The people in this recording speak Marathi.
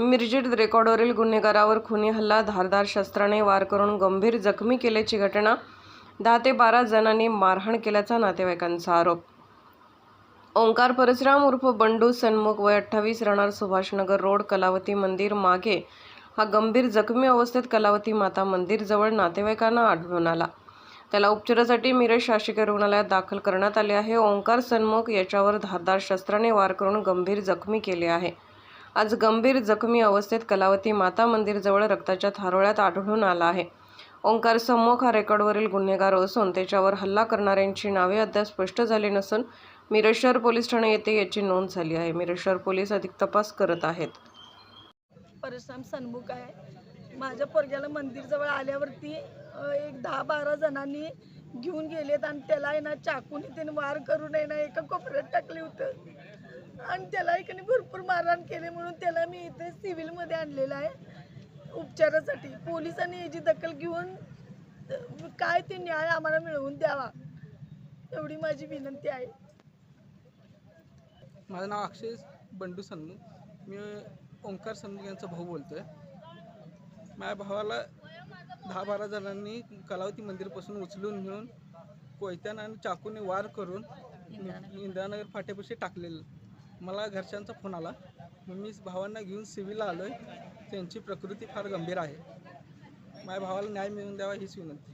मिरजेत रेकॉर्डवरील गुन्हेगारावर खुनी हल्ला धारदार शस्त्राने वार करून गंभीर जखमी केल्याची घटना दहा ते बारा जणांनी मारहाण केल्याचा नातेवाईकांचा आरोप. ओंकार परशुराम उर्फ बंडू सन्मुख वय अठ्ठावीस राहणार सुभाषनगर रोड कलावती मंदिर मागे. हा गंभीर जखमी अवस्थेत कलावती माता मंदिरजवळ नातेवाईकांना आढळून आला. त्याला उपचारासाठी मिरज शासकीय रुग्णालयात दाखल करण्यात आले आहे. ओंकार सन्मुख याच्यावर धारदार शस्त्राने वार करून गंभीर जखमी केले आहे. आज गंभीर जखमी अवस्थेत कलावती माता मंदिरजवळ रक्ताच्या थारोळ्यात आढळून आला आहे. ओंकार समोख हा रेकॉर्डवरील गुन्हेगार असून त्याच्यावर हल्ला करणाऱ्यांची नावे अद्याप स्पष्ट झाली नसून मिरेश्वर पोलीस ठाणे येथे याची नोंद झाली आहे. मिरेश्वर पोलीस अधिक तपास करत आहेत. परशुराम सन्मुख आहे. माझ्या पोरग्याला मंदिरजवळ आल्यावरती एक दहा बारा जणांनी घेऊन गेलेत आणि त्याला आहे ना चाकून त्याने वार करून आहे ना एका कोपऱ्यात टाकले होतं. आणि त्याला एक नाही भरपूर मारहाण केले म्हणून त्याला मी इथे सिव्हिलमध्ये आणलेलं आहे उपचारासाठी. पोलिसांनी याची दखल घेऊन काय ते न्याय आम्हाला मिळवून द्यावा एवढी माझी विनंती आहे. माझं नाव अक्षय बंडू सन्मुख मी ओंकार सन्मुख यांचा भाऊ बोलतो आहे माझ्या भावाला दहा बारा जणांनी कलावती मंदिरपासून उचलून घेऊन कोयत्यानं आणि चाकूने वार करून इंदिरानगर फाट्यापाशी टाकलेलं. मला घरच्यांचा फोन आला. मग मी भावांना घेऊन सिव्हिलला आलो आहे त्यांची प्रकृती फार गंभीर आहे. माझ्या भावाला न्याय मिळवून द्यावा हीच विनंती.